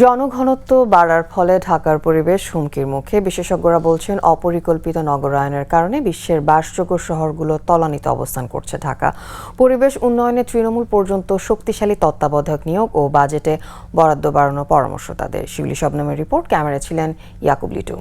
জনঘনত্ব বাড়ার ফলে ঢাকার পরিবেশ হুমকির মুখে। বিশেষজ্ঞরা বলছেন, অপরিকল্পিত নগরায়নের কারণে বিশ্বের বাসযোগ্য শহরগুলো তলানিতে অবস্থান করছে ঢাকা। পরিবেশ উন্নয়নে তৃণমূল পর্যন্ত শক্তিশালী তত্ত্বাবধায়ক নিয়োগ ও বাজেটে বরাদ্দ বাড়ানোর পরামর্শ তাদের। শিউলি শবনমের রিপোর্ট ক্যামেরা ছিলেন ইয়াকুব লিটু।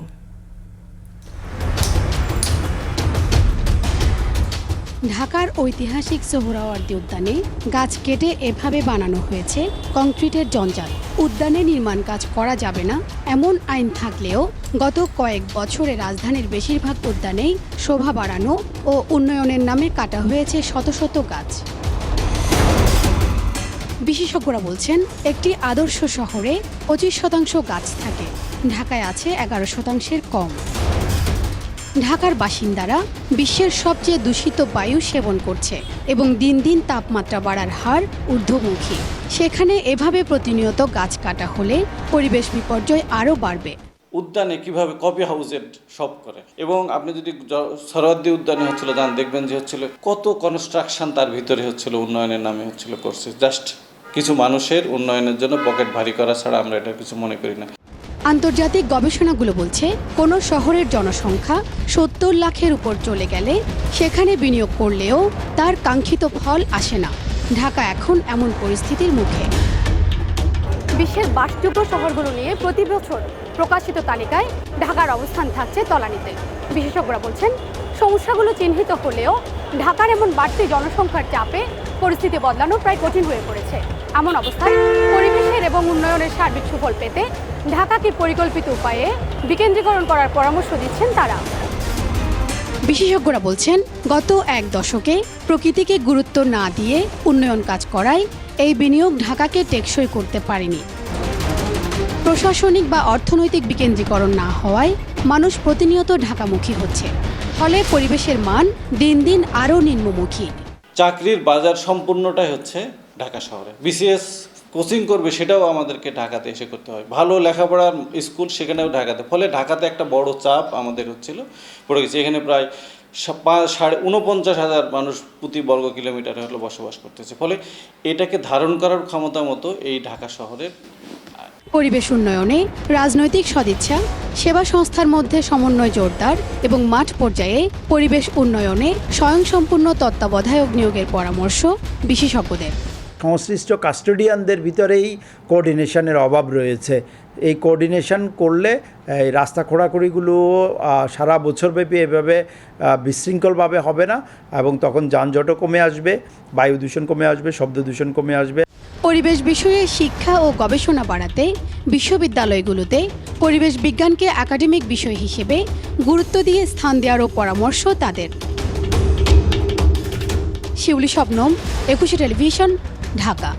ঢাকার ঐতিহাসিক সোহরাওয়ার্দী উদ্যানে গাছ কেটে এভাবে বানানো হয়েছে কংক্রিটের জঞ্জাল। উদ্যানে নির্মাণ কাজ করা যাবে না, এমন আইন থাকলেও গত কয়েক বছরে রাজধানীর বেশিরভাগ উদ্যানেই শোভা বাড়ানো ও উন্নয়নের নামে কাটা হয়েছে শত শত গাছ। বিশেষজ্ঞরা বলছেন, একটি আদর্শ শহরে পঁচিশ শতাংশ গাছ থাকে, ঢাকায় আছে এগারো শতাংশের কম। ঢাকার বাসিন্দারা বিশ্বের সবচেয়ে দূষিত বায়ু সেবন করছে এবং দিন দিন তাপমাত্রা বাড়ার হার ঊর্ধ্বমুখী। সেখানে এভাবে প্রতিনিয়ত গাছ কাটা হলে পরিবেশ বিপর্যয় আরও বাড়বে। উদ্যানে কীভাবে কপি হাউসের সব করে? এবং আপনি যদি সরোয়ার্দী উদ্যানে হচ্ছিল, যান, দেখবেন যে হচ্ছিল কত কনস্ট্রাকশন তার ভিতরে হচ্ছিল, উন্নয়নের নামে হচ্ছিল করছে জাস্ট কিছু মানুষের উন্নয়নের জন্য পকেট ভারী করা ছাড়া আমরা এটা কিছু মনে করি না। আন্তর্জাতিক গবেষণাগুলো বলছে, কোনো শহরের জনসংখ্যা সত্তর লাখের উপর চলে গেলে সেখানে বিনিয়োগ করলেও তার কাঙ্ক্ষিত ফল আসে না। ঢাকা এখন এমন পরিস্থিতির মুখে। বিশ্বের বাসযোগ্য শহরগুলো নিয়ে প্রতি বছর প্রকাশিত তালিকায় ঢাকার অবস্থান থাকছে তলানিতে। বিশেষজ্ঞরা বলছেন, সমস্যাগুলো চিহ্নিত হলেও ঢাকার এমন বাড়তি জনসংখ্যার চাপে পরিস্থিতি বদলানো প্রায় কঠিন হয়ে পড়েছে। এমন অবস্থায় পরিবেশের এবং উন্নয়নের সার্বিক সুফল পেতে ঢাকাকে পরিকল্পিত উপায়ে বিকেন্দ্রীকরণ করার পরামর্শ দিচ্ছেন তারা। বিশেষজ্ঞরা বলছেন গত এক দশকে প্রকৃতিকে গুরুত্ব না দিয়ে উন্নয়ন কাজ করায় এই বিনিয়োগ ঢাকাকে টেকসই করতে পারেনি। প্রশাসনিক বা অর্থনৈতিক বিকেন্দ্রীকরণ না হওয়ায় মানুষ প্রতিনিয়ত ঢাকামুখী হচ্ছে। ফলে পরিবেশের মান দিন দিন আরও নিম্নমুখী। চাকরির বাজার সম্পূর্ণটাই হচ্ছে ঢাকা শহরে। বিসিএস কোচিং করবে সেটাও আমাদেরকে ঢাকাতে এসে করতে হয়। ভালো লেখাপড়ার স্কুল সেখানেও ঢাকাতে। ফলে ঢাকাতে একটা বড় চাপ আমাদের হচ্ছিল, পড়ে গেছে। এখানে প্রায় সাড়ে উনপঞ্চাশ হাজার মানুষ প্রতি বর্গ কিলোমিটারে হলো বসবাস করতেছে। ফলে এটাকে ধারণ করার ক্ষমতা মতো এই ঢাকা শহরের পরিবেশ উন্নয়নে রাজনৈতিক সদিচ্ছা, সেবা সংস্থার মধ্যে সমন্বয় জোরদার এবং মাঠ পর্যায়ে পরিবেশ উন্নয়নে স্বয়ংসম্পূর্ণ তত্ত্বাবধায়ক নিয়োগের পরামর্শ বিশেষজ্ঞদের। সংশ্লিষ্ট কাস্টোডিয়ানদের ভিতরেই কোঅর্ডিনেশনের অভাব রয়েছে। এই কোঅর্ডিনেশন করলে, এই রাস্তা খোঁড়াখুড়িগুলো সারা বছরব্যাপী এভাবে বিশৃঙ্খলভাবে হবে না এবং তখন যানজটও কমে আসবে, বায়ু দূষণ কমে আসবে, শব্দ দূষণ কমে আসবে। পরিবেশ বিষয়ে শিক্ষা ও গবেষণা বাড়াতে বিশ্ববিদ্যালয়গুলোতে পরিবেশ বিজ্ঞানকে একাডেমিক বিষয় হিসেবে গুরুত্ব দিয়ে স্থান দেওয়ারও পরামর্শ তাদের। শিউলি শবনম একুশে টেলিভিশন ঢাকা